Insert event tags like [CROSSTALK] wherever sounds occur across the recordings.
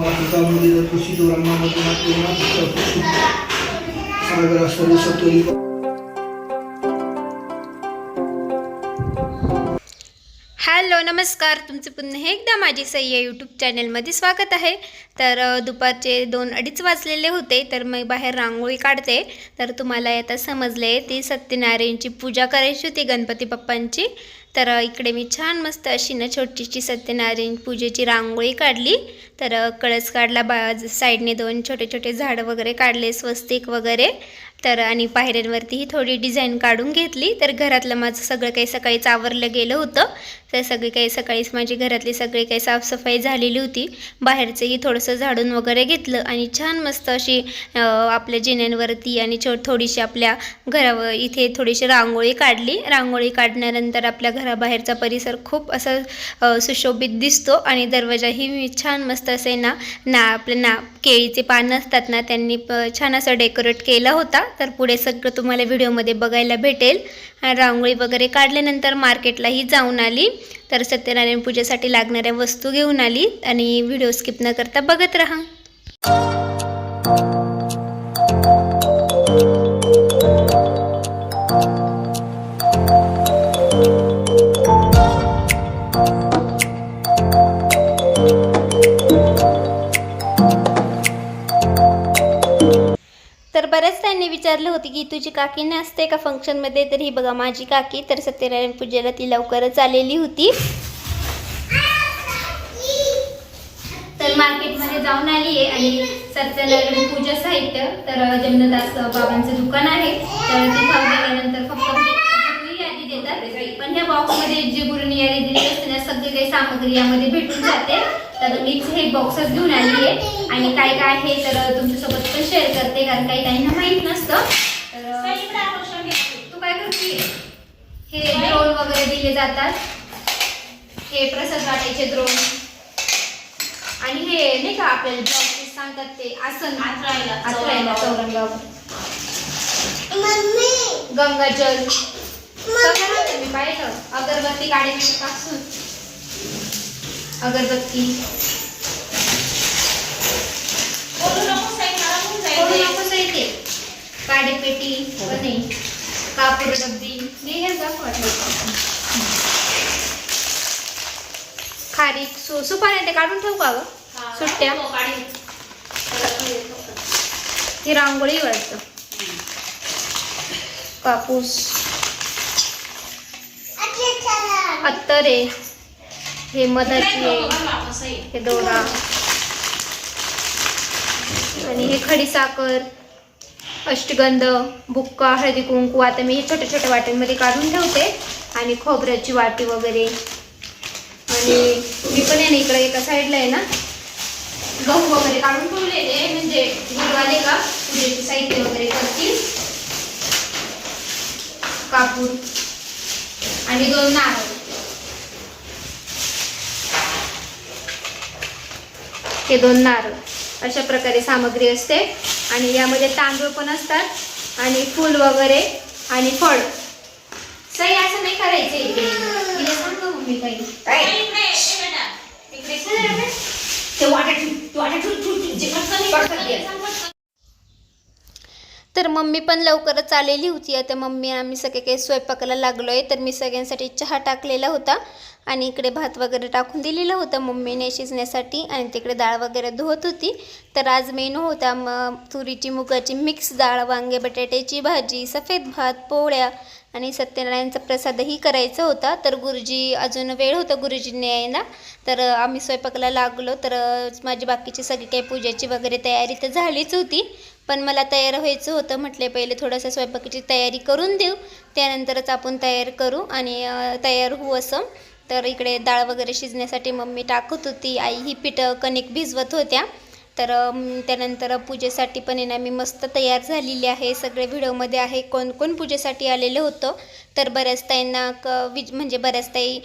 कृषी धोरणामध्ये कृषी सागर सर्व सत्वरी हॅलो नमस्कार. तुमचं पुन्हा एकदा माझी सई या यूट्यूब चॅनलमध्ये स्वागत आहे. तर दुपारचे दोन अडीच वाजलेले होते तर मी बाहेर रांगोळी काढते. तर तुम्हाला आता समजले ती सत्यनारायणची पूजा करायची होती गणपती बाप्पांची. तर इकडे मी छान मस्त अशी ना छोटीशी सत्यनारायण पूजेची रांगोळी काढली. तर कळस काढला बा साईडने दोन छोटे छोटे झाडं वगैरे काढले स्वस्तिक वगैरे. तर आणि पायऱ्यांवरतीही थोडी डिझाईन काढून घेतली. तर घरातलं माझं सगळं काही सकाळीच आवरलं गेलं होतं. तर सगळी काही सकाळीच माझी घरातली सगळी काही साफसफाई झालेली होती. बाहेरचंही थोडंसं झाडून वगैरे घेतलं आणि छान मस्त अशी आपल्या जिन्यांवरती आणि छो थोडीशी आपल्या घरावर इथे थोडीशी रांगोळी काढली. रांगोळी काढल्यानंतर आपल्या घराबाहेरचा परिसर खूप असा सुशोभित दिसतो आणि दरवाजाही मी छान मस्त असे ना ना आपलं ना केळीचे पानं असतात ना त्यांनी प- छान असं डेकोरेट केला होता. तर पुढे सगळं तुम्हाला व्हिडिओमध्ये बघायला भेटेल. आणि रांगोळी वगैरे काढल्यानंतर मार्केटलाही जाऊन आली. तर सत्यनारायण पूजेसाठी लागणाऱ्या वस्तू घेऊन आली. आणि व्हिडिओ स्किप न करता बघत राहा. बऱ्याच त्यांनी विचारलं होतं की तुझी काकी नसते का फंक्शनमध्ये तर ही बघा माझी काकी. तर सत्यनारायण पूजेला ती लवकरच आलेली होती. तर मार्केटमध्ये जाऊन आली आहे आणि सत्यनारायण पूजा साहित्य. तर जमनदास बाबांचं दुकान आहे. तर तिथं गेल्यानंतर फक्त पण ह्या बॉक्समध्ये जी गुरुनी यादी दिली असते ना सगळी काही सामग्री यामध्ये भेटून जाते. तर मीच हे बॉक्सच घेऊन आली आहे. आणि काय काय आहे तर तुमच्यासोबत पण शेअर करते कारण काही काहींना माहीत नसतं. तर तू काय करते? हे द्रोण वगैरे दिले जातात. हे प्रसाद वाटायचे द्रोण आणि हे नाही का आपल्याला ब्लाउज सांगतात ते आसन. चौरंगावर. गंगाजल. मी पाहिलं? अगरबत्ती काढण्यापासून अगरबत्ती. काडेपेटी पण आहे कापूर डब्बी मी हे खारीक सु सुपाऱ्या ते काढून ठेवू का ग? हा, सुट्ट्या? हो, रांगोळी वाटतं कापूस. अत्तर. हे मधाची आहे. हे दोरा. आणि हे खडी साखर अष्टगंध बुक्का हळदी कुंकू आता मी हे छोट्या छोट्या वाट्यांमध्ये काढून ठेवते. आणि खोबऱ्याची वाटी वगैरे. आणि मी पण आहे ना इकडे एका साईडला आहे ना. गहू वगैरे काढून ठेवलेले म्हणजे गुरुवाले का? पूजेचे साहित्य वगैरे करतील. कापूर आणि दोन नारळ. हे दोन नारळ. अशा प्रकारे सामग्री असते. आणि यामध्ये तांदूळ पण असतात. आणि फूल वगैरे आणि फळ. सही असं नाही करायचं इकडे. मम्मी काही साई. तर मम्मी पण लवकरच आलेली होती. आता मम्मी आम्ही सगळे काही स्वयंपाकाला लागलो आहे तर मी सगळ्यांसाठी चहा टाकलेला होता. आणि इकडे भात वगैरे टाकून दिलेलं होतं. मम्मीने शिजण्यासाठी आणि तिकडे डाळ वगैरे धुवत होती. तर आज मेनू होता मग तुरीची मुगाची मिक्स डाळ वांगे बटाट्याची भाजी सफेद भात पोळ्या आणि सत्यनारायणचा प्रसादही करायचा होता. तर गुरुजी अजून वेळ होता गुरुजींनी यायला. तर आम्ही स्वयंपाकाला लागलो. तर माझी बाकीची सगळी काही पूजेची वगैरे तयारी तर झालीच होती. पण मला तयार व्हायचं होतं. म्हटले पहिले थोडंसं स्वयंपाकाची तयारी करून देऊ. त्यानंतरच आपण तयार करू आणि तयार होऊ असं. तर इकडे डाळ वगैरे शिजण्यासाठी मम्मी टाकत होती. आई ही पिठं कणिक भिजवत होत्या. तर त्यानंतर पूजेसाठी पण आहे ना मी मस्त तयार झालेली आहे. सगळे व्हिडिओमध्ये आहे कोण कोण पूजेसाठी आलेलं होतं. तर बऱ्याच ताईंना क विज म्हणजे बऱ्याच ताई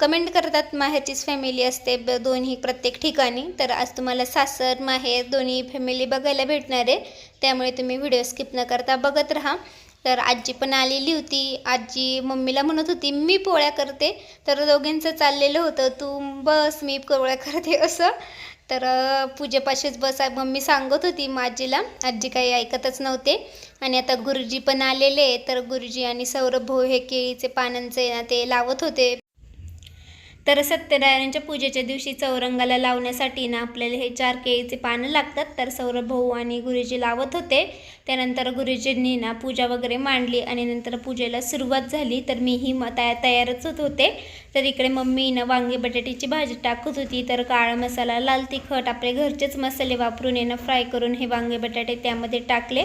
कमेंट करतात माहेरचीच फॅमिली असते ब दोन्ही प्रत्येक ठिकाणी. तर आज तुम्हाला सासर माहेर दोन्ही फॅमिली बघायला भेटणार आहे. त्यामुळे तुम्ही व्हिडिओ स्किप न करता बघत राहा. तर आजी पण आलेली होती. आजी मम्मीला म्हणत होती मी पोळ्या करते. तर दोघींचं चाललेलं होतं. तू बस मी पोळ्या करते. [LAUGHS] असं. तर पूजेपाशीच बस मम्मी सांगत होती माझीला आजी काही ऐकतच नव्हते. आणि आता गुरुजी पण आलेले तर गुरुजी आणि सौरभ भाऊ हे केळीचे पानांचे ना ते लावत होते. तर सत्यनारायणच्या पूजेच्या दिवशी चौरंगाला लावण्यासाठी ना आपल्याला हे चार केळीचे पानं लागतात. तर सौरभ भाऊ आणि गुरुजी लावत होते. त्यानंतर गुरुजींनी ना पूजा वगैरे मांडली आणि नंतर पूजेला सुरुवात झाली. तर मीही म तया तयारच होत होते. तर इकडे मम्मी ना वांगी बटाट्याची भाजी टाकत होती. तर काळा मसाला लाल तिखट आपले घरचेच मसाले वापरून येणं फ्राय करून हे वांगे बटाटे त्यामध्ये टाकले.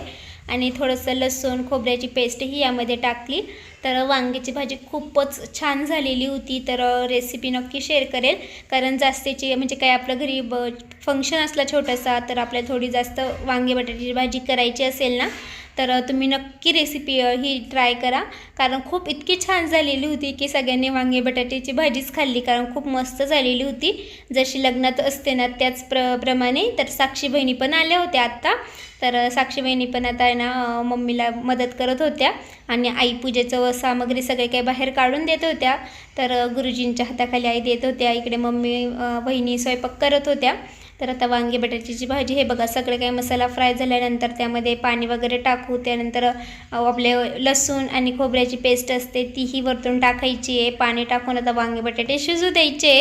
आणि थोडंसं लसूण खोबऱ्याची पेस्टही यामध्ये टाकली. तर वांग्याची भाजी खूपच छान झालेली होती. तर रेसिपी नक्की शेअर करेल कारण जास्तीची म्हणजे काय आपलं घरी ब फंक्शन असला छोटासा तर आपल्याला थोडी जास्त वांगे बटाट्याची भाजी करायची असेल ना तर तुम्ही नक्की रेसिपी ही ट्राय करा. कारण खूप इतकी छान झालेली होती की सगळ्यांनी वांगे बटाट्याची भाजीच खाल्ली. कारण खूप मस्त झालेली होती. जशी लग्नात असते ना त्याच प्र प्रमाणे. तर साक्षी बहिणी पण आल्या होत्या आत्ता. तर साक्षी बहिणी पण आता आहे ना मम्मीला मदत करत होत्या. आणि आई पूजेचं सामग्री सगळे काही बाहेर काढून देत होत्या. तर गुरुजींच्या हाताखाली आई देत होत्या. इकडे मम्मी बहिणी स्वयंपाक करत होत्या. तर आता वांगे बटाट्याची भाजी हे बघा सगळे काही मसाला फ्राय झाल्यानंतर त्यामध्ये पाणी वगैरे टाकू त्यानंतर आपले लसूण आणि खोबऱ्याची पेस्ट असते तीही वरतून टाकायची आहे. पाणी टाकून आता वांगे बटाटे शिजू द्यायचे.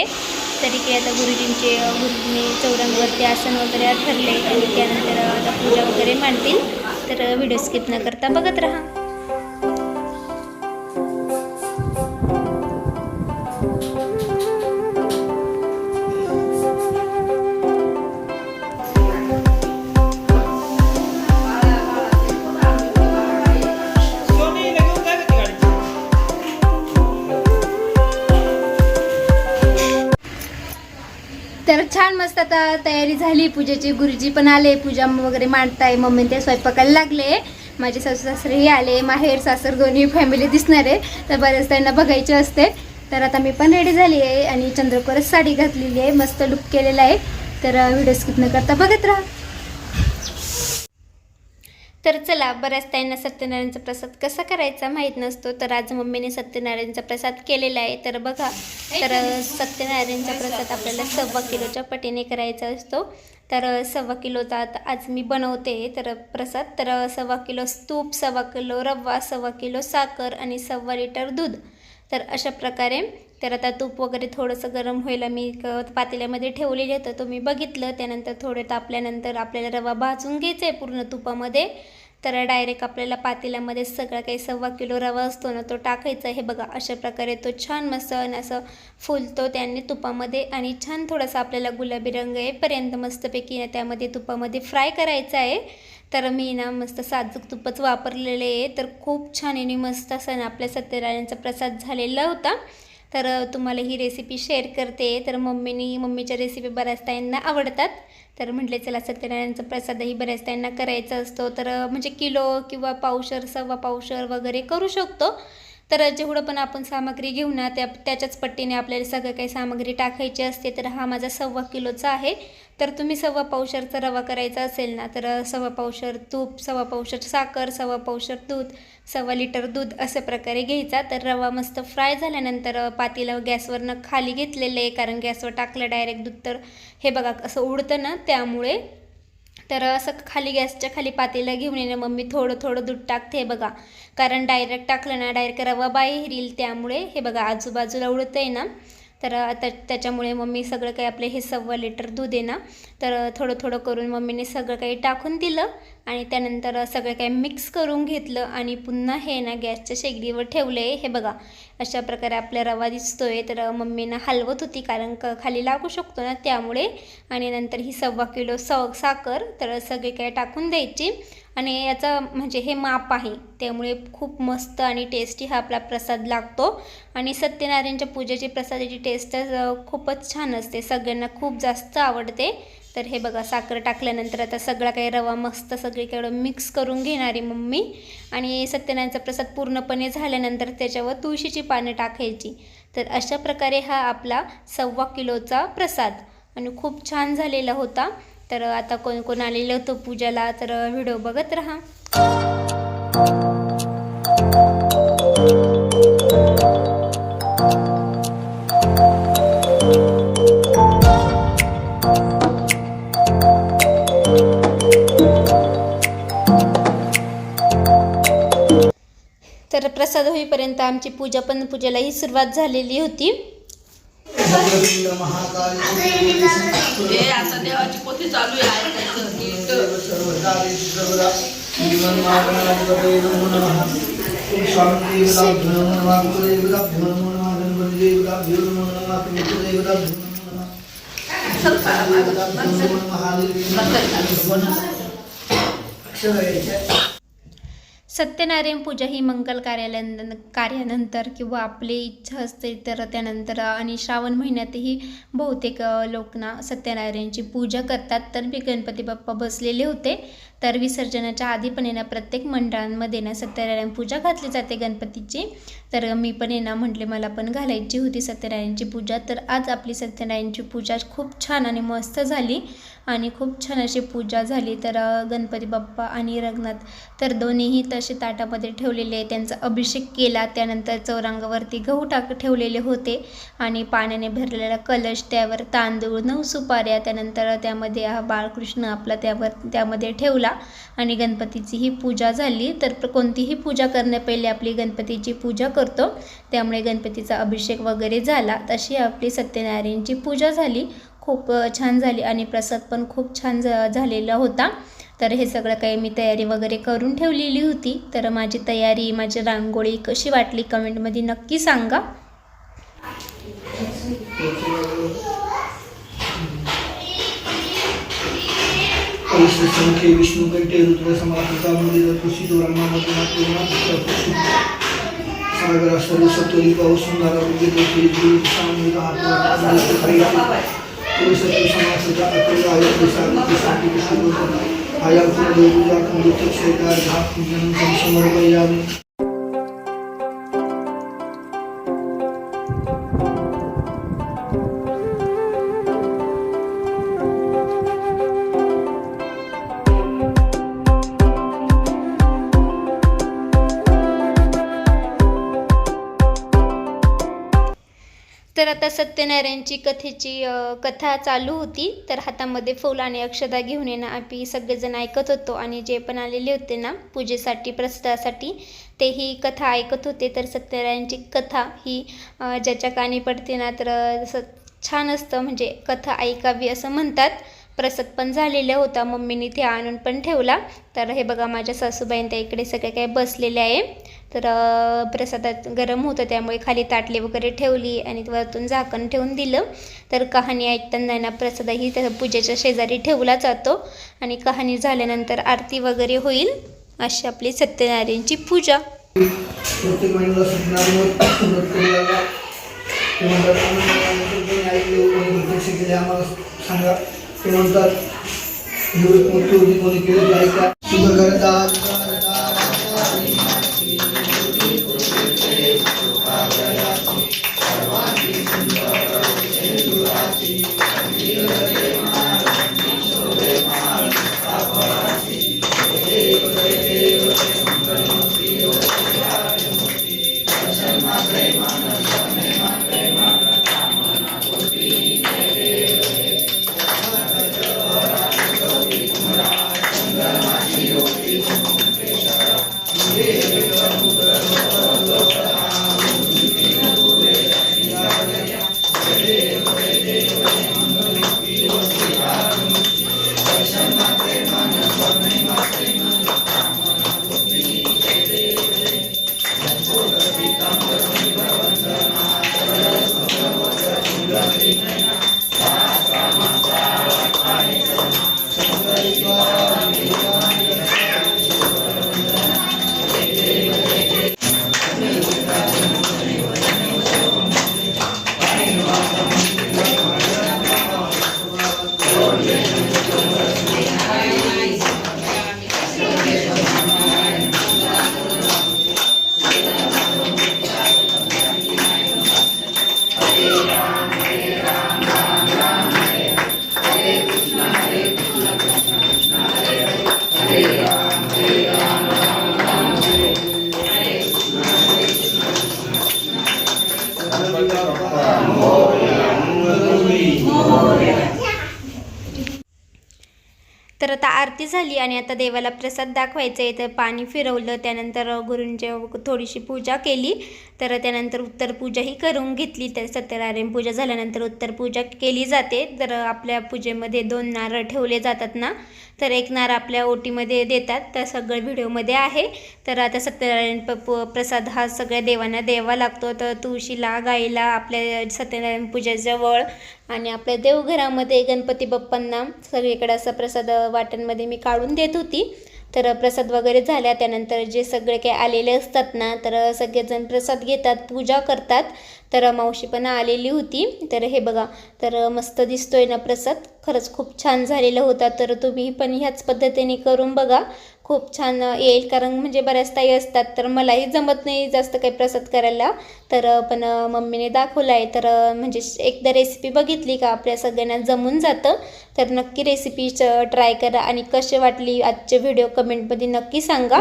तरी की आता गुरुजींचे गुरुजींनी चौरंगवरती आसन वगैरे ठरले. आणि त्यानंतर आता पूजा वगैरे मांडतील. तर व्हिडिओ स्किप न करता बघत राहा. छान मस्त आता तयारी झाली. पूजेची गुरुजी पण आले. पूजा वगैरे मांडताय. मम्मी ते स्वयंपाकाला लागले. माझे सासू सासरेही आले. माहेर सासर दोन्ही फॅमिली दिसणार आहे तर बऱ्याच त्यांना बघायचे असते. तर आता मी पण रेडी झाली आहे आणि चंद्रकोरच साडी घातलेली आहे. मस्त लुक केलेला आहे. तर व्हिडिओ स्किप न करता बघत राहा. तर चला बऱ्याच ताईंना सत्यनारायणचा प्रसाद कसा करायचा माहीत नसतो. तर आज मम्मीने सत्यनारायणचा प्रसाद केलेला आहे. तर बघा तर सत्यनारायणचा प्रसाद आपल्याला सव्वा किलोच्या पटीने करायचा असतो. तर सव्वा किलोचा आज मी बनवते तर प्रसाद. तर सव्वा किलो तूप सव्वा किलो रवा सव्वा किलो साखर आणि सव्वा लिटर दूध. तर अशा प्रकारे तर आता तूप वगैरे थोडंसं गरम व्हायला मी एक पातेल्यामध्ये ठेवलेलं होतं तो मी बघितलं. त्यानंतर थोडे तापल्यानंतर आपल्याला रवा भाजून घ्यायचा आहे पूर्ण तुपामध्ये. तर डायरेक्ट आपल्याला पातेल्यामध्ये सगळा काही सव्वा किलो रवा असतो ना तो टाकायचा हे बघा अशा प्रकारे तो छान मस्त असं फुलतो त्याने तुपामध्ये. आणि छान थोडासा आपल्याला गुलाबी रंग येईपर्यंत मस्तपैकी ना त्यामध्ये तुपामध्ये फ्राय करायचा आहे. तर मी ना मस्त साजूक तुपच वापरलेले आहे. तर खूप छान आणि मस्त असं ना आपल्या सत्यनारायणचा प्रसाद झालेला होता. तर तुम्हाला ही रेसिपी शेअर करते. तर मम्मीनी मम्मीच्या रेसिपी बऱ्याच ताईंना आवडतात. तर म्हटले चला सत्यनारायणचा प्रसादही बऱ्याच ताईंना करायचा असतो. तर म्हणजे किलो किंवा पावशर सव्वा पावशर वगैरे करू शकतो. तर जेवढं पण आपण सामग्री घेऊ ना त्या त्याच्याच पट्टीने आपल्याला सगळं काही सामग्री टाकायची असते तर हा माझा सव्वा किलोचा आहे. तर तुम्ही सव्वा पावशरचा रवा करायचा असेल ना तर सव्वा पावशर तूप सव्वा पावशर साखर सव्वा पावशर दूध सव्वा लिटर दूध अशा प्रकारे घ्यायचा. तर रवा मस्त फ्राय झाल्यानंतर पातीला गॅसवरनं खाली घेतलेलं आहे कारण गॅसवर टाकलं डायरेक्ट दूध. तर हे बघा असं उडतं ना त्यामुळे तर असं खाली गॅसच्या खाली पातेलं घेऊन येणं मम्मी थोडं थोडं दूध टाकते हे बघा. कारण डायरेक्ट टाकलं ना डायरेक्ट रवा बाहेर येईल त्यामुळे हे बघा आजूबाजूला उडतं आहे ना. तर आता त्याच्यामुळे मम्मी सगळं काही आपले हे सव्वा लिटर दूध आहे ना तर थोडं थोडं करून मम्मीने सगळं काही टाकून दिलं आणि त्यानंतर सगळं काही मिक्स करून घेतलं आणि पुन्हा हे ना गॅसच्या शेगडीवर ठेवले हे बघा अशा प्रकारे आपला रवा दिसतोय. तर मम्मीनं हलवत होती कारण क खाली लागू शकतो ना त्यामुळे. आणि नंतर ही सव्वा किलो स साखर तर सगळे काही टाकून द्यायची. आणि याचा म्हणजे हे माप आहे त्यामुळे खूप मस्त आणि टेस्टी हा आपला प्रसाद लागतो. आणि सत्यनारायणच्या पूजेची प्रसादाची टेस्ट खूपच छान असते. सगळ्यांना खूप जास्त आवडते. तर हे बघा साखर टाकल्यानंतर आता सगळा काही रवा मस्त सगळीकडं मिक्स करून घेणारी मम्मी. आणि सत्यनारायणचा प्रसाद पूर्णपणे झाल्यानंतर त्याच्यावर तुळशीची पानं टाकायची. तर अशा प्रकारे हा आपला सव्वा किलोचा प्रसाद. आणि खूप छान झालेला होता. तर आता कोण कोण आलेलं होतं पूजाला तर व्हिडिओ बघत राहा. तर प्रसाद होईपर्यंत आमची पूजा पण पूजेलाही सुरुवात झालेली होती. हे आता देवाची पोथी चालू आहे सत्यनारायण पूजा ही मंगल कार्यालयान कार्यानंतर किंवा आपली इच्छा असते तर त्यानंतर आणि श्रावण महिन्यातही बहुतेक लोक ना सत्यनारायणची पूजा करतात. तर मी गणपती बाप्पा बसलेले होते. तर विसर्जनाच्या आधी पण येणं प्रत्येक मंडळांमध्ये ना सत्यनारायण पूजा घातली जाते गणपतीची. तर मी पण आहे म्हटले मला पण घालायची होती सत्यनारायणची पूजा. तर आज आपली सत्यनारायणची पूजा खूप छान आणि मस्त झाली आणि खूप छान अशी पूजा झाली. तर गणपती बाप्पा आणि रंगनाथ तर दोन्हीही तसे ताटामध्ये ठेवलेले आहे त्यांचा अभिषेक केला त्यानंतर चौरंगावरती गहू टाक ठेवलेले होते आणि पाण्याने भरलेला कलश त्यावर तांदूळ नऊ सुपाऱ्या त्यानंतर त्यामध्ये हा बाळकृष्ण आपला त्यावर त्यामध्ये ठेवला. आणि गणपतीची ही पूजा झाली. तर कोणतीही पूजा करण्यापहिले आपली गणपतीची पूजा करतो. त्यामुळे गणपतीचा अभिषेक वगैरे झाला. तशी आपली सत्यनारायणची पूजा झाली. खूप छान झाली आणि प्रसाद पण खूप छान झालेला होता. तर हे सगळं काही मी तयारी वगैरे करून ठेवलेली होती. तर माझी तयारी माझी रांगोळी कशी वाटली कमेंटमध्ये नक्की सांगा. पैसे संख्ये विष्णू कंठे रुद्र समाप्ता मंदिर कृषी रामा सागर सर्व सत्वरी पाऊस सुंदर विद्युत आया प्रसाद खंडित घात समर्पयामी आता सत्यनारायणची कथेची कथा चालू होती. तर हातामध्ये फूल आणि अक्षदा घेऊन येणं आम्ही सगळेजण ऐकत होतो आणि जे पण आलेले होते ना पूजेसाठी प्रसादासाठी तेही कथा ऐकत होते. तर सत्यनारायणची कथा ही ज्याच्या कानी पडते ना तर असं छान असतं. म्हणजे कथा ऐकावी असं म्हणतात. प्रसाद पण झालेला होता. मम्मीने ते आणून पण ठेवला. तर हे बघा माझ्या सासूबाईंच्या इकडे सगळे काही बसलेले आहे. तर प्रसादात गरम होतं त्यामुळे खाली ताटली वगैरे ठेवली आणि वरतून झाकण ठेवून दिलं. तर कहाणी ऐकताना ना प्रसादही त्या पूजेच्या शेजारी ठेवला जातो आणि कहाणी झाल्यानंतर आरती वगैरे होईल अशी आपली सत्यनारायणची पूजा. प्रत्येक देवाला प्रसाद दाखवायचा आहे तर पाणी फिरवलं त्यानंतर गुरूंची थोडीशी पूजा केली. तर त्यानंतर उत्तर पूजाही करून घेतली तर सत्यनारायण पूजा झाल्यानंतर उत्तर पूजा केली जाते. तर आपल्या पूजेमध्ये दोन नारळ ठेवले जातात ना तर एक नार आपल्या ओटीमध्ये देतात. तर सगळं व्हिडिओमध्ये आहे. तर आता सत्यनारायण प प्रसाद हा सगळ्या देवांना द्यावा लागतो. तर तुळशीला गाईला आपल्या सत्यनारायण पूजेजवळ आणि आपल्या देवघरामध्ये गणपती बाप्पांना सगळीकडे असं प्रसाद वाटणमध्ये मी काढून देत होती. तर प्रसाद वगैरे झाल्या. त्यानंतर जे सगळे काही आलेले असतात ना तर सगळेजण प्रसाद घेतात पूजा करतात. तर मावशी पण आलेली होती. तर हे बघा तर मस्त दिसतोय ना प्रसाद. खरंच खूप छान झालेला होता. तर तुम्ही पण ह्याच पद्धतीने करून बघा. खूप छान येईल. कारण म्हणजे बऱ्याच ताई असतात तर मलाही जमत नाही जास्त काही प्रसाद करायला. तर पण मम्मीने दाखवलं आहे तर म्हणजे एकदा रेसिपी बघितली का आपल्या सगळ्यांना जमून जातं. तर नक्की रेसिपी ट्राय करा. आणि कशी वाटली आजचे व्हिडिओ कमेंटमध्ये नक्की सांगा.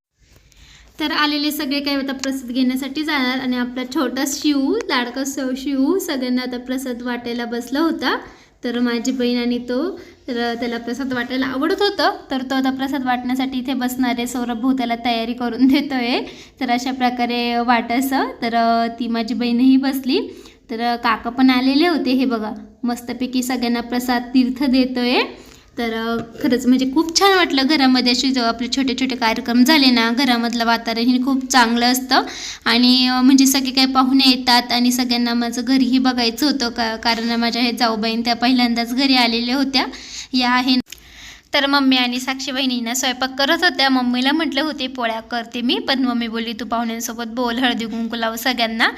तर आलेले सगळे काही आता प्रसाद घेण्यासाठी जाणार आणि आपला छोटा शिव लाडका स शिव सगळ्यांना आता प्रसाद वाटायला बसला होता. तर माझी बहीण आणि तो तर त्याला प्रसाद वाटायला आवडत होतं. तर तो आता प्रसाद वाटण्यासाठी इथे बसणारे सौरभ भाऊ त्याला तयारी करून देतो आहे तर अशा प्रकारे वाटायचं तर ती माझी बहीणही बसली. तर काका पण आलेले होते. हे बघा मस्तपैकी सगळ्यांना प्रसाद तीर्थ देतो आहे तर खरंच म्हणजे खूप छान वाटलं घरामध्ये असे जेव्हा आपले छोटे छोटे कार्यक्रम झाले ना घरामधलं वातावरण हे खूप चांगलं असतं. आणि म्हणजे सगळे काही पाहुणे येतात आणि सगळ्यांना माझं घरीही बघायचं होतं. का कारण माझ्या हे जाऊबाईन त्या पहिल्यांदाच घरी आलेल्या होत्या. या आहे तर मम्मी आणि साक्षी बहिणींना स्वयंपाक करत होत्या. मम्मीला म्हटलं होते पोळ्या करते मी. पण मम्मी बोलली तू पाहुण्यांसोबत बोल हळदी कुंकू लाव सगळ्यांना.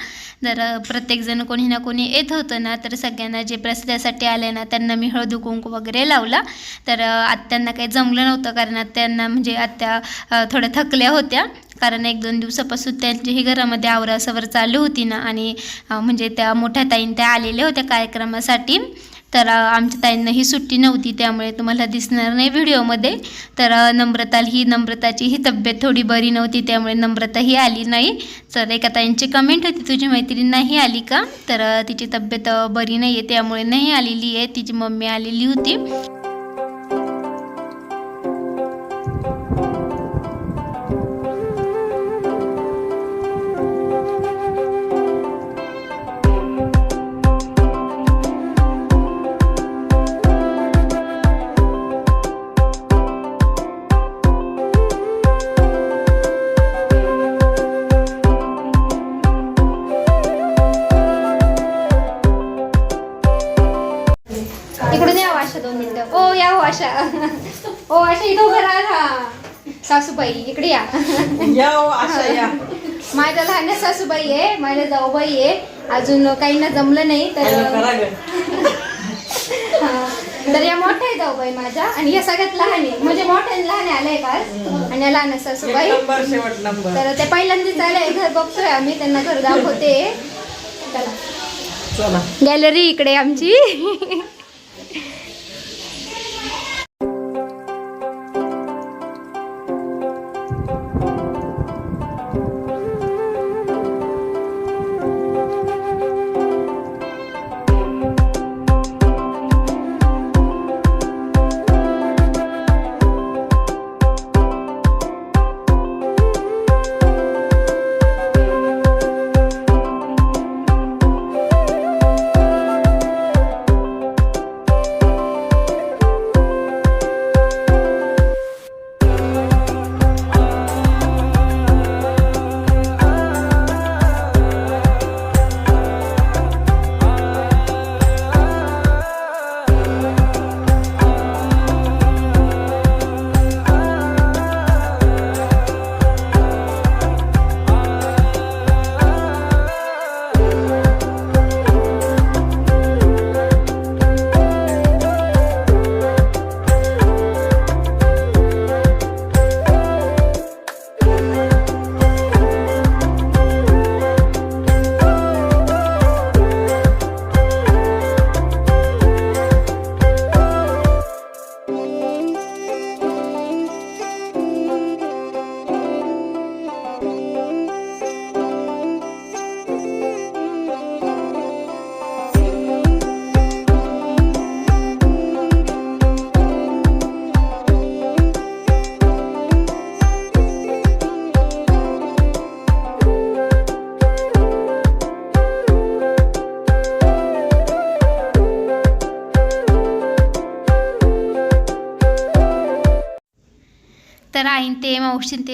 जर प्रत्येकजण कोणी ना कोणी येत होतं ना तर सगळ्यांना जे प्रसिद्धासाठी आले ना त्यांना मी हळदी कुंकू वगैरे लावला. तर आत्यांना काही जमलं नव्हतं कारण आत्यांना म्हणजे आत्या थोड्या थकल्या होत्या. कारण एक दोन दिवसापासून त्यांच्याही घरामध्ये आवरासवर चालू होती ना आणि म्हणजे त्या मोठ्या ताईन त्या आलेल्या होत्या कार्यक्रमासाठी. तर आमच्या ताईंना ही सुट्टी नव्हती त्यामुळे तुम्हाला दिसणार नाही व्हिडिओमध्ये. तर अ, नम्रता ही नम्रताची ही तब्येत थोडी बरी नव्हती त्यामुळे नम्रता ही आली नाही. तर एका ताईंची कमेंट होती तुझी मैत्रीण नाही आली का? तर तिची तब्येत बरी नाही आहे त्यामुळे नाही आलेली आहे. तिची मम्मी आलेली होती. आशा दोन मिनिट. ओ या हो आशा ओ आशा इथं उभं राहा. सासूबाई इकडे या. हो या. माझ्या लहान सासूबाई आहे माझ्या जाऊबाई आहे. अजून काहींना जमलं नाही तर तर या मोठ्या आहे जाऊबाई माझ्या आणि या सगळ्यात लहान आहे. म्हणजे मोठ्या आणि लहान आलंय काल आणि या लहान सासूबाई. तर ते पहिल्यांदाच आलंय घर बघतोय आम्ही त्यांना घर दाखवते. गॅलरी इकडे आमची.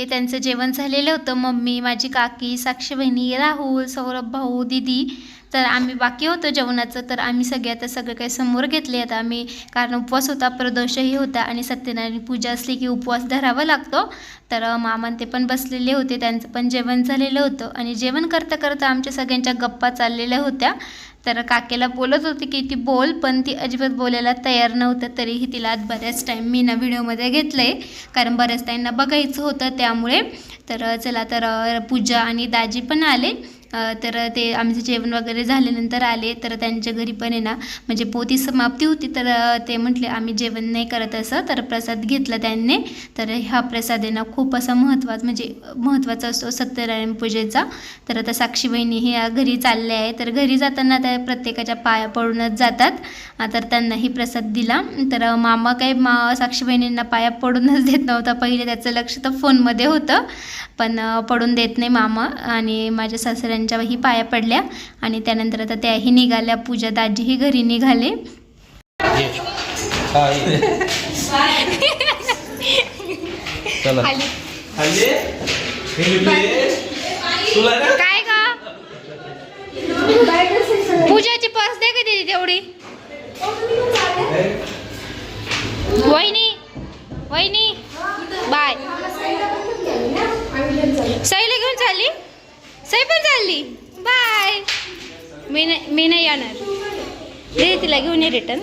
ते त्यांचं जेवण झालेलं होतं. मम्मी माझी काकी साक्षी बहिणी राहुल सौरभ भाऊ दिदी तर आम्ही बाकी होतो जेवणाचं. तर आम्ही सगळे आता सगळं काही समोर घेतले. आता आम्ही कारण उपवास होता प्रदोषही होता आणि सत्यनारायण पूजा असली की उपवास धरावा लागतो. तर मामान ते पण बसलेले होते. त्यांचं पण जेवण झालेलं होतं. आणि जेवण करता करता आमच्या सगळ्यांच्या गप्पा चाललेल्या होत्या. तर काकेला बोलत होती की ती बोल. पण ती अजिबात बोलायला तयार नव्हतं. तरीही तिला आज बऱ्याच टाईम मी ना व्हिडिओमध्ये घेतलं आहे कारण बऱ्याच टाईमना बघायचं होतं त्यामुळे. तर चला तर पूजा आणि दाजी पण आले. तर ते आमचं जेवण वगैरे झाल्यानंतर आले तर त्यांच्या घरी पण आहे ना म्हणजे पोती समाप्ती होती तर ते म्हटले आम्ही जेवण नाही करत असं. तर प्रसाद घेतला त्यांनी. तर हा प्रसाद आहे ना खूप असा महत्त्वाचा म्हणजे महत्त्वाचा असतो सत्यनारायण पूजेचा. तर आता साक्षी बहिणी हे घरी चालले आहे तर घरी जाताना त्या प्रत्येकाच्या पाया पडूनच जातात. तर त्यांनाही प्रसाद दिला. तर मामा काही मा साक्षी बहिणींना पाया पडूनच देत नव्हता. पहिले त्याचं लक्ष तर फोनमध्ये होतं. पण पडून देत नाही मामा. आणि माझ्या सासऱ्यांच्याही पाया पडल्या आणि त्यानंतर आता त्याही निघाल्या. पूजा दाजीही घरी निघाले. काय? का पूजाची पर्स दे का दिदी तेवढी. वहिनी वहिनी. बाय. सईला घेऊन चालली? सई पण चालली बाय मी नाही मी नाही येणार दे तिला घेऊन ये रिटर्न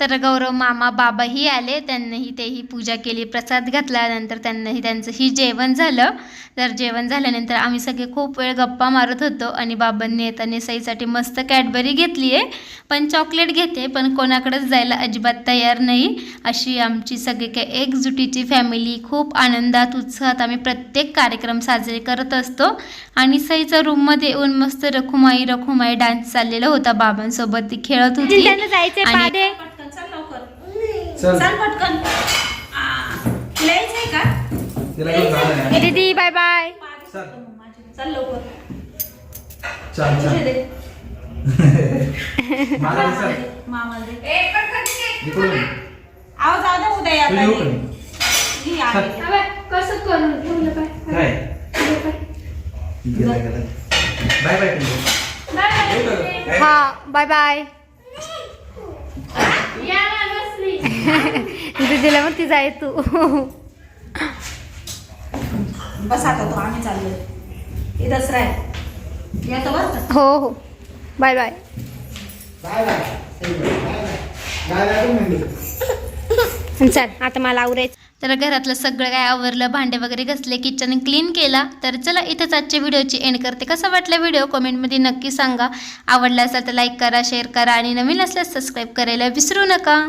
तर गौरव मामा बाबाही आले. त्यांनाही तेही पूजा केली प्रसाद घातला. नंतर त्यांनाही त्यांचंही जेवण झालं. तर जेवण झाल्यानंतर आम्ही सगळे खूप वेळ गप्पा मारत होतो आणि बाबांनी येताना सईसाठी मस्त कॅडबरी घेतली आहे. पण चॉकलेट घेते पण कोणाकडेच जायला अजिबात तयार नाही. अशी आमची सगळी काही एकजुटीची फॅमिली खूप आनंदात उत्साहात आम्ही प्रत्येक कार्यक्रम साजरे करत असतो. आणि सईचा रूममध्ये येऊन मस्त रखुमाई रखुमाई डान्स चाललेला होता. बाबांसोबत ती खेळत होती. आणि- पटकन चल लवकर. चल. चल पटकन. लिहायचंय का? तिला घेऊन जाणार आहे. दीदी बाय बाय चल. चल लवकर. चल चल. दे, आवाज उद्या? ही आहे. कसं करून? ठेवलं काय? बाय. बाय? हा बाय बाय. दीदीला मग ती जाय तू. बस आता तो आम्ही हे दसरा आहे. येतो बरं हो हो. Bye bye. Bye bye. Bye bye. म्हणले चल आता मला आवरायचं. तर घरातलं सगळं काय आवरलं भांडे वगैरे घसले किचन क्लीन केला तर चला इथंच आजच्या व्हिडिओची एंड करते. कसा वाटला व्हिडिओ? कमेंटमध्ये नक्की सांगा. आवडला असेल तर लाईक करा शेअर करा आणि नवीन असल्यास सबस्क्राईब करायला विसरू नका.